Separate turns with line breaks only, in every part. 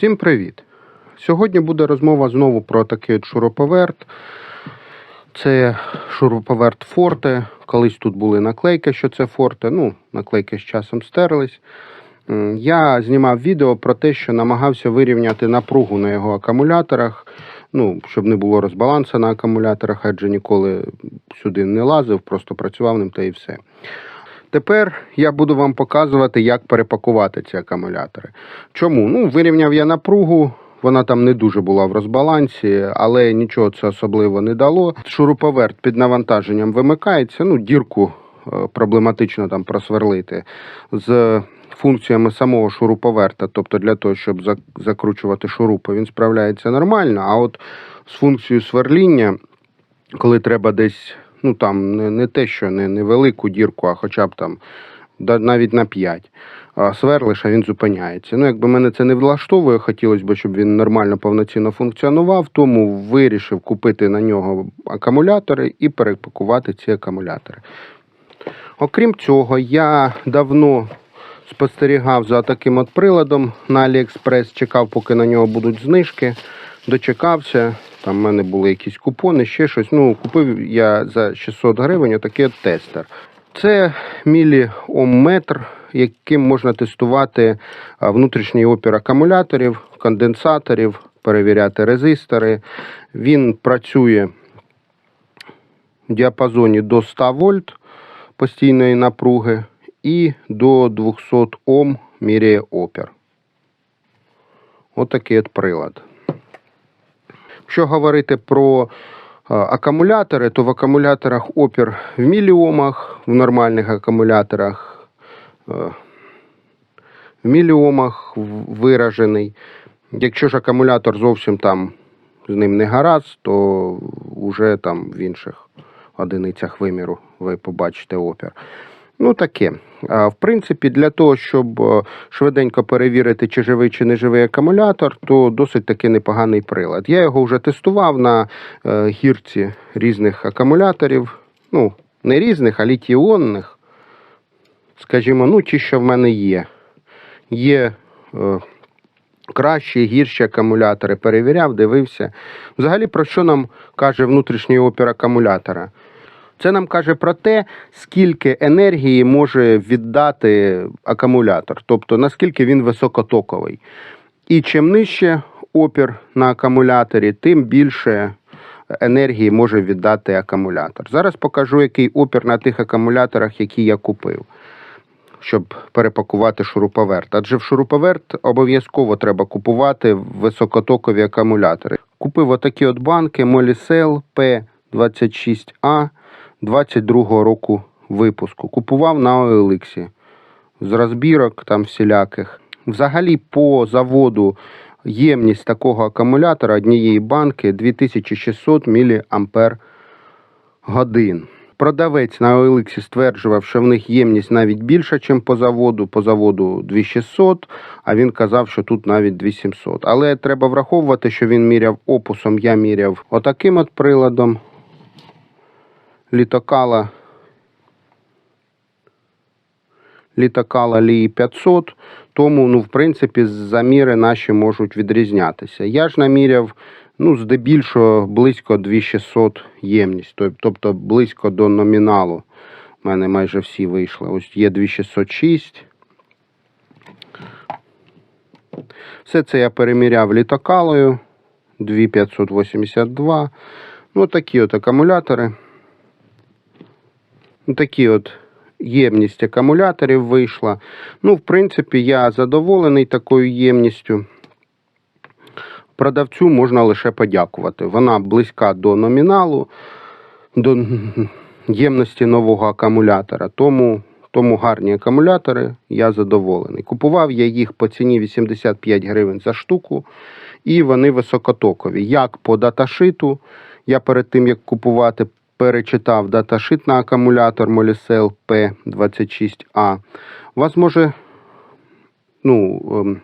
Всім привіт! Сьогодні буде розмова знову про такий шуруповерт. Це шуруповерт Форте. Колись тут були наклейки, що це Форте. Ну, наклейки з часом стерлись. Я знімав відео про те, що намагався вирівняти напругу на його акумуляторах, ну, щоб не було розбалансу на акумуляторах, адже ніколи сюди не лазив, просто працював ним та і все. Тепер я буду вам показувати, як перепакувати ці акумулятори. Чому? Ну, вирівняв я напругу, вона там не дуже була в розбалансі, але нічого це особливо не дало. Шуруповерт під навантаженням вимикається, ну, дірку е, проблематично там просверлити з функціями самого шуруповерта, тобто для того, щоб закручувати шурупи, він справляється нормально. А от з функцією сверління, коли треба десь, ну там не, не те, що не невелику дірку, а хоча б там навіть на 5 а сверлиш, а він зупиняється. Ну, якби мене це не влаштовує, хотілося б, щоб він нормально повноцінно функціонував, тому вирішив купити на нього акумулятори і перепакувати ці акумулятори. Окрім цього, я давно спостерігав за таким от приладом на AliExpress, чекав, поки на нього будуть знижки. Дочекався. Там в мене були якісь купони, ще щось. Ну, купив я за 600 гривень отакий от тестер. Це міліомметр, яким можна тестувати внутрішній опір акумуляторів, конденсаторів, перевіряти резистори. Він працює в діапазоні до 100 вольт постійної напруги і до 200 Ом міряє опір. Отакий от прилад. Якщо говорити про е, акумулятори, то в акумуляторах опір в міліомах, в нормальних акумуляторах е, в міліомах виражений. Якщо ж акумулятор зовсім там з ним не гаразд, то вже там в інших одиницях виміру ви побачите опір. Ну таке. В принципі, для того, щоб е, швиденько перевірити, чи живий, чи не живий акумулятор, то досить таки непоганий прилад. Я його вже тестував на е, гірці різних акумуляторів. Ну, не різних, а літій-іонних. Скажімо, ну, ті, що в мене є. Є е, кращі, гірші акумулятори. Перевіряв, дивився. Взагалі, про що нам каже внутрішній опір акумулятора? Це нам каже про те, скільки енергії може віддати акумулятор, тобто наскільки він високотоковий. І чим нижче опір на акумуляторі, тим більше енергії може віддати акумулятор. Зараз покажу, який опір на тих акумуляторах, які я купив, щоб перепакувати шуруповерт. Адже в шуруповерт обов'язково треба купувати високотокові акумулятори. Купив отакі от банки Molicel P26A 22 року випуску. Купував на OLX. З розбірок там всіляких. Взагалі по заводу ємність такого акумулятора однієї банки 2600 мАч. Продавець на OLX стверджував, що в них ємність навіть більша, ніж по заводу. По заводу 2600, а він казав, що тут навіть 2700. Але треба враховувати, що він міряв опусом, я міряв отаким от приладом. Літокала літакала Лії 500, тому, ну, в принципі, заміри наші можуть відрізнятися. Я ж наміряв, ну, здебільшого близько 2600 ємність, тобто близько до номіналу. У мене майже всі вийшли. Ось є 2606. Все це я переміряв літокалою 2582. Ну, такі от акумулятори. Ну, Такі от ємність акумуляторів вийшла. Ну, в принципі, я задоволений такою ємністю. Продавцю можна лише подякувати. Вона близька до номіналу, до ємності нового акумулятора. Тому, тому гарні акумулятори, я задоволений. Купував я їх по ціні 85 гривень за штуку, і вони високотокові. Як по даташиту, я перед тим як купувати, перечитав даташит на акумулятор Molicel P26A. У вас може, ну, ем,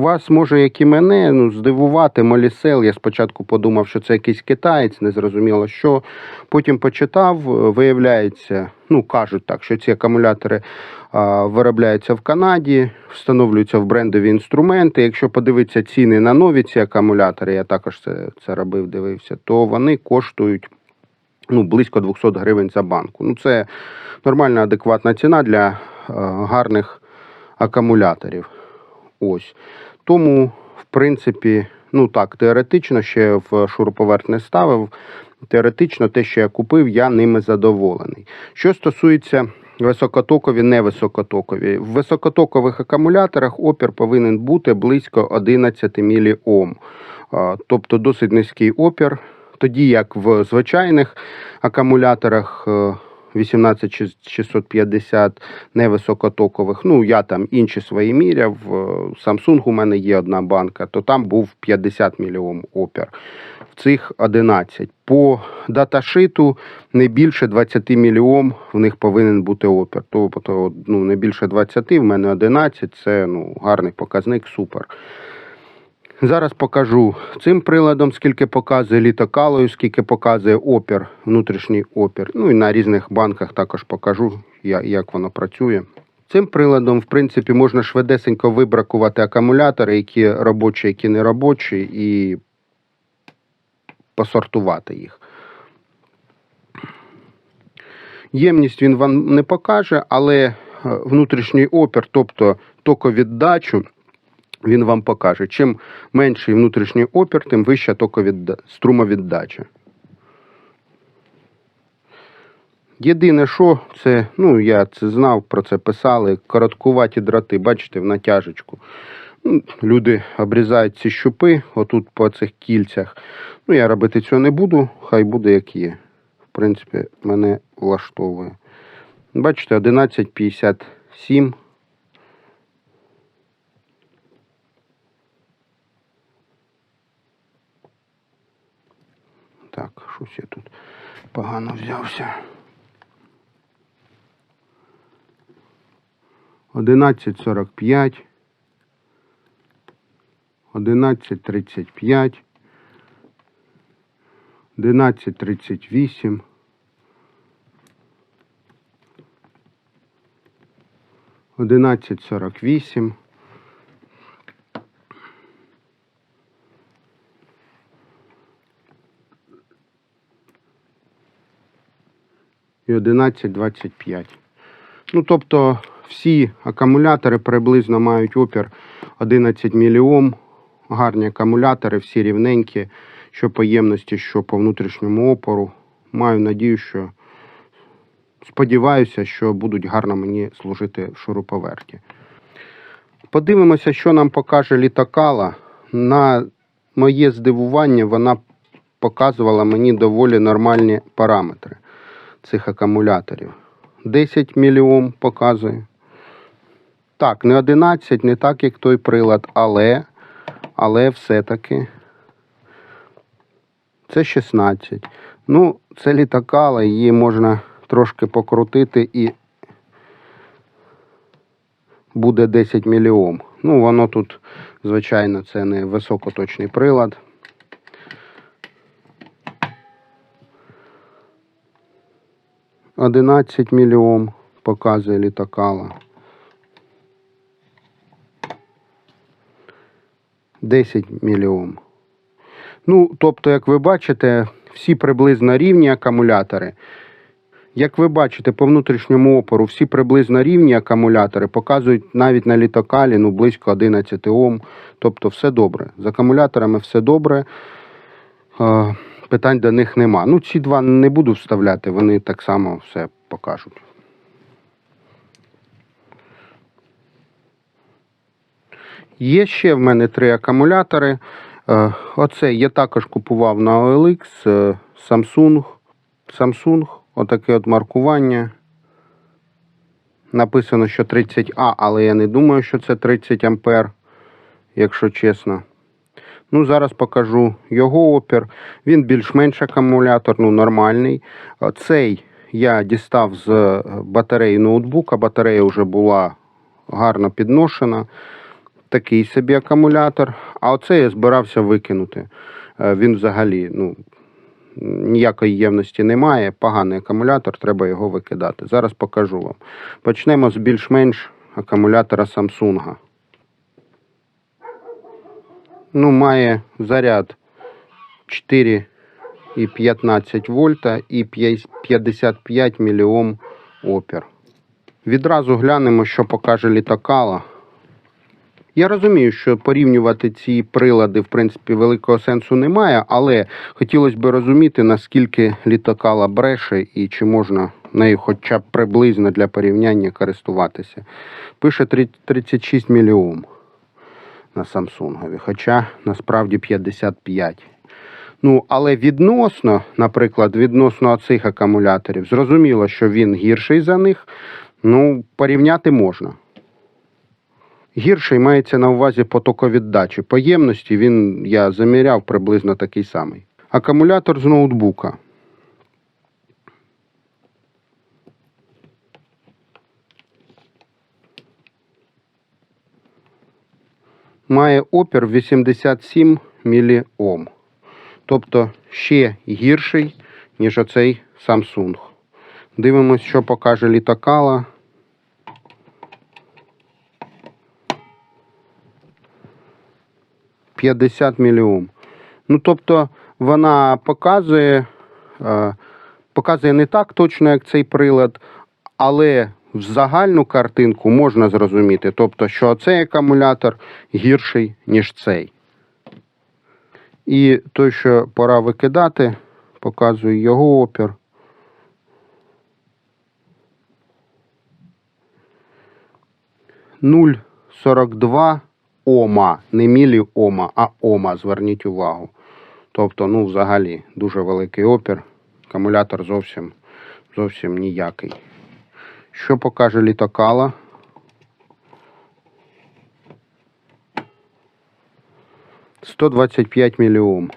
Вас може, як і мене, ну, здивувати Молісел. Я спочатку подумав, що це якийсь китаєць, не зрозуміло що. Потім почитав, е, виявляється, ну кажуть так, що ці акумулятори а, виробляються в Канаді, встановлюються в брендові інструменти. Якщо подивитися ціни на нові ці акумулятори, я також це, це робив, дивився, то вони коштують ну, близько 200 гривень за банку. Ну, це нормальна, адекватна ціна для е, гарних акумуляторів. Ось. Тому, в принципі, ну так, теоретично ще в шуруповерт не ставив. Теоретично, те, що я купив, я ними задоволений. Що стосується високотокові, невисокотокові. В високотокових акумуляторах опір повинен бути близько 11 міліом. Тобто досить низький опір. Тоді як в звичайних акумуляторах е, 18650 невисокотокових, ну я там інші свої міряв. е, Samsung у мене є одна банка, то там був 50 мільйом опір. В цих 11. По даташиту не більше 20 мільйом в них повинен бути опір. Тобто ну, не більше 20, в мене 11, це ну, гарний показник, супер. Зараз покажу цим приладом, скільки показує літокалою, скільки показує опір, внутрішній опір. Ну і на різних банках також покажу, як воно працює. Цим приладом, в принципі, можна швидесенько вибракувати акумулятори, які робочі, які не робочі, і посортувати їх. Ємність він вам не покаже, але е, внутрішній опір, тобто токовіддачу, він вам покаже. Чим менший внутрішній опір, тим вища токовідда... струмовіддача. Єдине, що це, ну я це знав, про це писали, короткуваті дроти, бачите, в натяжечку. Ну, люди обрізають ці щупи, отут по цих кільцях. Ну, я робити цього не буду, хай буде як є. В принципі, мене влаштовує. Бачите, 11,57. Так, щось я тут погано взявся. 11.45. 11.35. 11.38. 11.48. і 11,25. Ну, тобто всі акумулятори приблизно мають опір 11 мільйом. Гарні акумулятори, всі рівненькі, що по ємності, що по внутрішньому опору. Маю надію, що сподіваюся, що будуть гарно мені служити в шуруповерті. Подивимося, що нам покаже літакала. На моє здивування, вона показувала мені доволі нормальні параметри цих акумуляторів. 10 мільйом показує. Так, не 11, не так, як той прилад, але, але все-таки це 16. Ну, це літакала, її можна трошки покрутити і буде 10 мільйом. Ну, воно тут, звичайно, це не високоточний прилад. Одинадцять мільйом показує літакала. 10 мільйом. Ну, тобто, як ви бачите, всі приблизно рівні акумулятори. Як ви бачите, по внутрішньому опору всі приблизно рівні акумулятори показують навіть на літокалі ну, близько 11 Ом. Тобто все добре. З акумуляторами все добре. Питань до них нема. Ну, ці два не буду вставляти, вони так само все покажуть. Є ще в мене три акумулятори. Е, Оце я також купував на OLX е, Samsung. Samsung, отаке от маркування. Написано, що 30А, але я не думаю, що це 30 ампер, якщо чесно. Ну, зараз покажу його опір. Він більш-менш акумулятор, ну нормальний. Е, Цей я дістав з е, батареї ноутбука. Батарея вже була гарно підношена. такий собі акумулятор, а оце я збирався викинути. Е, Він взагалі ну, ніякої ємності немає. Поганий акумулятор, треба його викидати. Зараз покажу вам. Почнемо з більш-менш акумулятора Samsung. Ну, має заряд 4,15 вольта і 55 мільйом опір. Відразу глянемо, що покаже літакала. Я розумію, що порівнювати ці прилади, в принципі, великого сенсу немає, але хотілося б розуміти, наскільки літакала бреше і чи можна нею хоча б приблизно для порівняння користуватися. Пише 36 мільйом на Samsung, хоча насправді 55. Ну, але відносно, наприклад, відносно цих акумуляторів, зрозуміло, що він гірший за них. Ну, порівняти можна. Гірший мається на увазі потоковіддачі. По ємності він, я заміряв, приблизно такий самий. Акумулятор з ноутбука. Має опір 87 міліом. Тобто ще гірший, ніж оцей Samsung. Дивимось, що покаже літакала. П'ятдесят мільйом. Ну, тобто, вона показує, е, показує не так точно, як цей прилад, але в загальну картинку можна зрозуміти, тобто, що цей акумулятор гірший, ніж цей. І той, що пора викидати, показує його опір. Нуль ома, не мілі ома, а ома, зверніть увагу. Тобто, ну, взагалі, дуже великий опір. Акумулятор зовсім, зовсім ніякий. Що покаже літакала? Сто двадцять п'ять мільйом.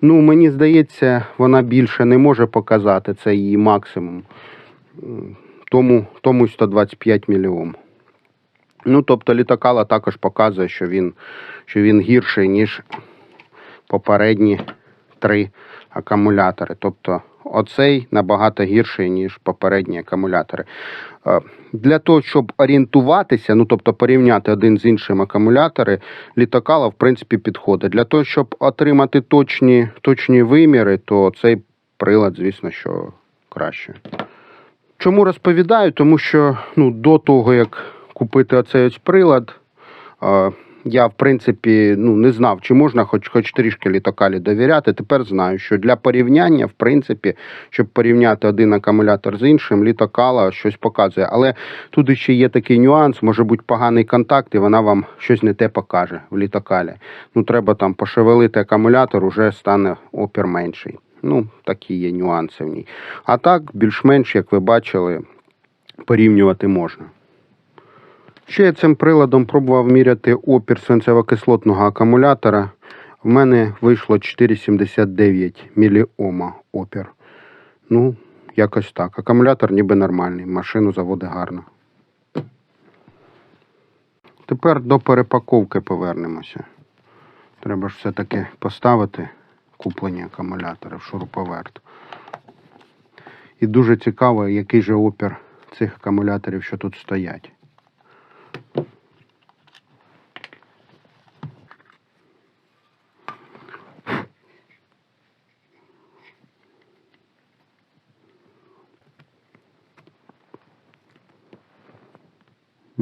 Ну, мені здається, вона більше не може показати, це її максимум. Тому, тому й 125 мільйом. Ну, тобто літакала також показує, що він, що він гірший, ніж попередні три акумулятори. Тобто оцей набагато гірший, ніж попередні акумулятори. Е, Для того, щоб орієнтуватися, ну тобто порівняти один з іншим акумулятори, літакала, в принципі, підходить. Для того, щоб отримати точні, точні виміри, то цей прилад, звісно, що краще. Чому розповідаю? Тому що ну, до того, як купити оцей ось прилад, е, я, в принципі, ну, не знав, чи можна хоч, хоч трішки літокалі довіряти. Тепер знаю, що для порівняння, в принципі, щоб порівняти один акумулятор з іншим, літокала щось показує. Але тут ще є такий нюанс, може бути поганий контакт, і вона вам щось не те покаже в літокалі. Ну, треба там пошевелити акумулятор, уже стане опір менший. Ну, такі є нюанси в ній. А так, більш-менш, як ви бачили, порівнювати можна. Ще я цим приладом пробував міряти опір свинцево-кислотного акумулятора. В мене вийшло 4,79 міліома опір. Ну, якось так. Акумулятор ніби нормальний, машину заводить гарно. Тепер до перепаковки повернемося. Треба ж все-таки поставити куплені акумулятори в шуруповерт. І дуже цікаво, який же опір цих акумуляторів, що тут стоять.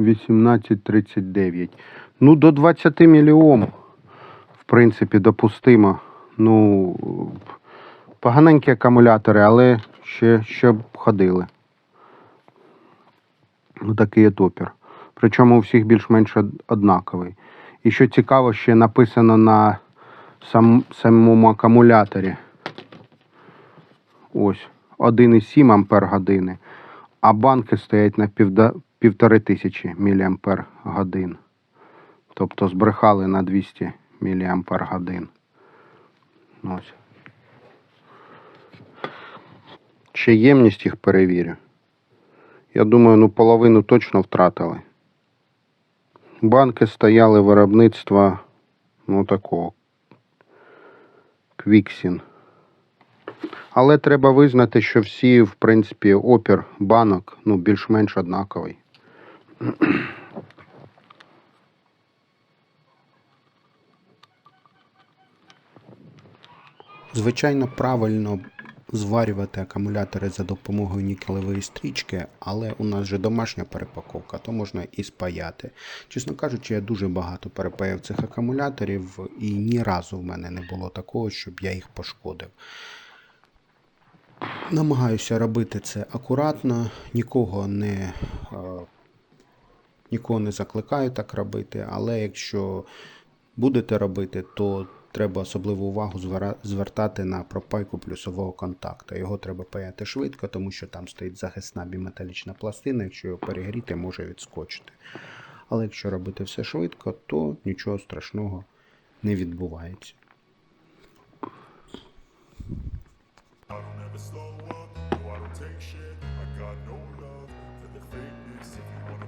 Вісімнадцять тридцять дев'ять. Ну, до 20 мільйом, в принципі, допустимо. Ну, поганенькі акумулятори, але ще, ще б ходили. Ну, такий от опір. Причому у всіх більш-менш однаковий. І що цікаво, ще написано на сам, самому акумуляторі. Ось 1,7 ампер години, а банки стоять на півтори тисячі міліампер годин. Тобто збрехали на 200 міліампер годин. Ось. Ще ємність їх перевірю. Я думаю, ну половину точно втратили. банки стояли виробництва ну такого Квіксін. Але треба визнати, що всі, в принципі, опір банок ну, більш-менш однаковий. Звичайно, правильно зварювати акумулятори за допомогою нікелевої стрічки, але у нас же домашня перепаковка, то можна і спаяти. Чесно кажучи, я дуже багато перепаяв цих акумуляторів, і ні разу в мене не було такого, щоб я їх пошкодив. Намагаюся робити це акуратно, нікого не, е, нікого не закликаю так робити, але якщо будете робити, то треба особливу увагу звертати на пропайку плюсового контакту. Його треба паяти швидко, тому що там стоїть захисна біметалічна пластина, якщо його перегріти, може відскочити. Але якщо робити все швидко, то нічого страшного не відбувається.
I don't ever slow up, no I don't take shit I got no love for the fakeness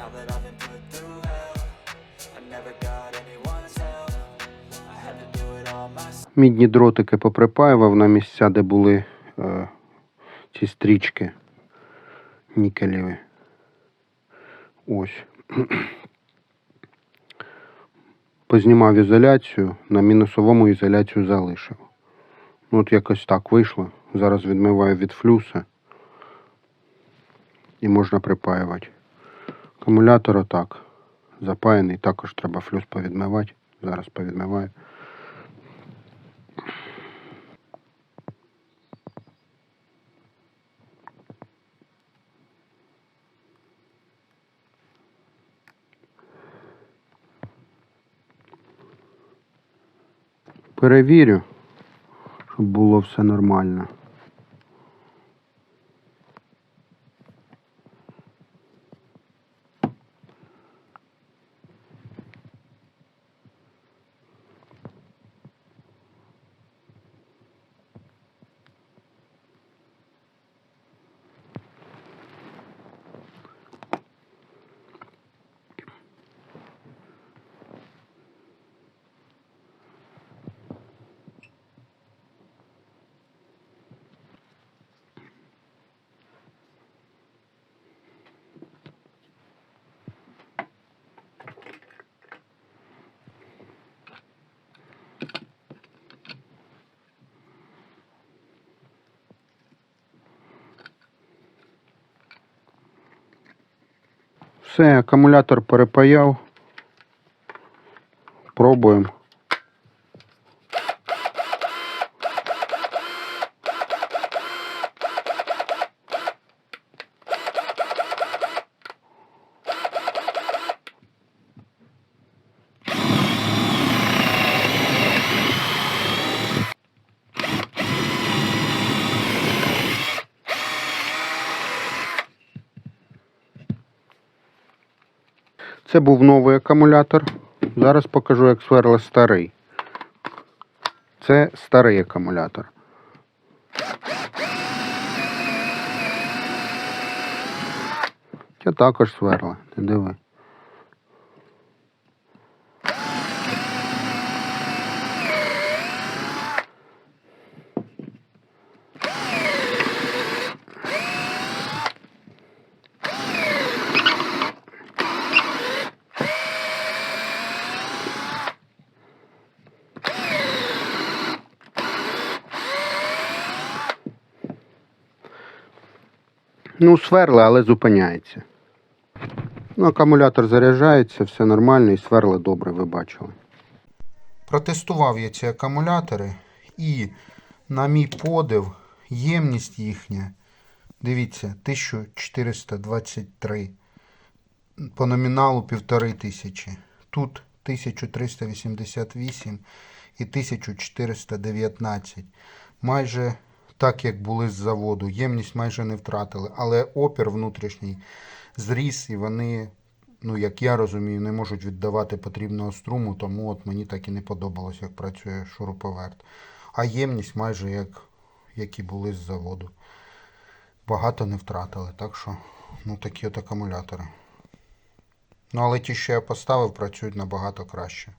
Now that I've been put through hell, I never got anyone's help. I had to do it all myself.
Мідні дротики поприпаював на місця, де були е, ці стрічки нікелеві. Ось. Познімав ізоляцію, на мінусовому ізоляцію залишив. Ну, от якось так вийшло. Зараз відмиваю від флюса і можна припаювати. Акумулятор отак. Запаяний, також треба флюс повідмивати. Зараз повідмиваю. Перевірю, щоб було все нормально. Все, акумулятор перепаяв. Пробуємо. Це був новий акумулятор. Зараз покажу, як сверли старий. Це старий акумулятор. Це також сверла, ти диви. Ну, сверли, але зупиняється. Ну, акумулятор заряджається, все нормально і сверли добре, ви бачили. Протестував я ці акумулятори і, на мій подив, ємність їхня, дивіться, 1423. По номіналу 1500. Тут 1388 і 1419. Майже так, як були з заводу. Ємність майже не втратили, але опір внутрішній зріс, і вони, ну як я розумію, не можуть віддавати потрібного струму, тому от мені так і не подобалось, як працює шуруповерт. А ємність майже як, як і були з заводу. Багато не втратили, так що ну такі от акумулятори. Ну, але ті, що я поставив, працюють набагато краще.